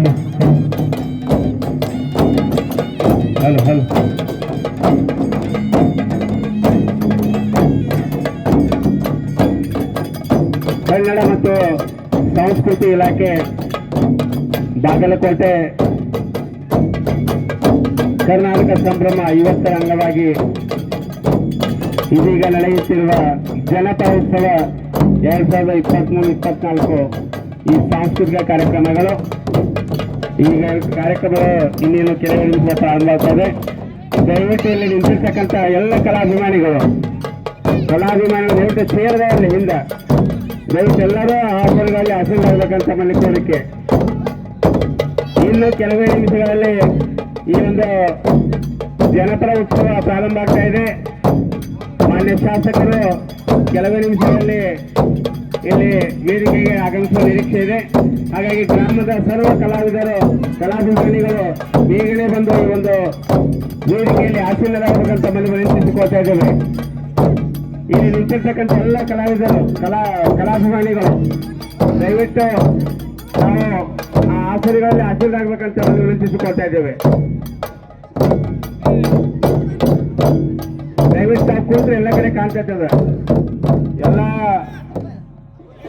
Hello hello Kannada ಮತ್ತು ಸಂಸ್ಕೃತಿ ಇಲಾಖೆ, ಬಾಗಲಕೋಟೆ, ಕರ್ನಾಟಕ ಸಂಭ್ರಮ ಯುವಕರ ಅಂಗವಾಗಿ ಇದೀಗ ನಡೆಯುತ್ತಿರುವ ಜನತಾ ಉತ್ಸವ ಎರಡ್ ಸಾವಿರದ ಇಪ್ಪತ್ತ್ಮೂರು ಇಪ್ಪತ್ನಾಲ್ಕು ಈ ಸಾಂಸ್ಕೃತಿಕ ಕಾರ್ಯಕ್ರಮಗಳು. ಈಗ ಕಾರ್ಯಕ್ರಮ ಇನ್ನೇನು ಕೆಲವು ನಿಮಿಷ ಪ್ರಾರಂಭವಾಗ್ತದೆ ದಯವಿಟ್ಟು ಇಲ್ಲಿ ನಿಂತಿರ್ತಕ್ಕಂಥ ಎಲ್ಲ ಕಲಾಭಿಮಾನಿಗಳು ಕಲಾಭಿಮಾನಿಗಳು ದಯವಿಟ್ಟು ಸೇರದಲ್ಲಿ ಹಿಂದೆ. ದಯವಿಟ್ಟು ಎಲ್ಲರೂ ಆಸನಗಳಲ್ಲಿ ಹಸಿರು ಮನೆ ಕೋರಿಕೆ. ಇನ್ನು ಕೆಲವೇ ನಿಮಿಷಗಳಲ್ಲಿ ಈ ಒಂದು ಜನಪರ ಉತ್ಸವ ಪ್ರಾರಂಭ ಆಗ್ತಾ ಇದೆ. ಮಾನ್ಯ ಶಾಸಕರು, ಕೆಲವೇ ನಿಮಿಷಗಳಲ್ಲಿ ಇಲ್ಲಿ ವೇದಿಕೆಗೆ ಆಗಮಿಸುವ ನಿರೀಕ್ಷೆ ಇದೆ. ಹಾಗಾಗಿ ಗ್ರಾಮದ ಸರ್ವ ಕಲಾವಿದರು, ಕಲಾಭಿಮಾನಿಗಳು ಬೇಗನೆ ಬಂದು ಈ ಒಂದು ವೇದಿಕೆಯಲ್ಲಿ ಆಶೀರ್ವಾದ ಮನೆ ವಿನಂತಿಸಿಕೊಳ್ತಾ ಇದ್ದೇವೆ. ಇಲ್ಲಿ ನಿಂತಿರ್ತಕ್ಕಂಥ ಎಲ್ಲ ಕಲಾವಿದರು, ಕಲಾ, ಕಲಾಭಿಮಾನಿಗಳು, ದಯವಿಟ್ಟು ನಾವು ಆ ಆಸರಿಗಳಲ್ಲಿ ಆಶೀರ್ವಾದ ಆಗಬೇಕಂತ ಮನೆ ವಿನಂತಿಸಿಕೊಳ್ತಾ ಇದ್ದೇವೆ. ದಯವಿಟ್ಟು ಆ ಕೂತ್ರೆ ಎಲ್ಲ ಕಡೆ ಕಾಣ್ತಾ ಇರ್ತದೆ. ಎಲ್ಲ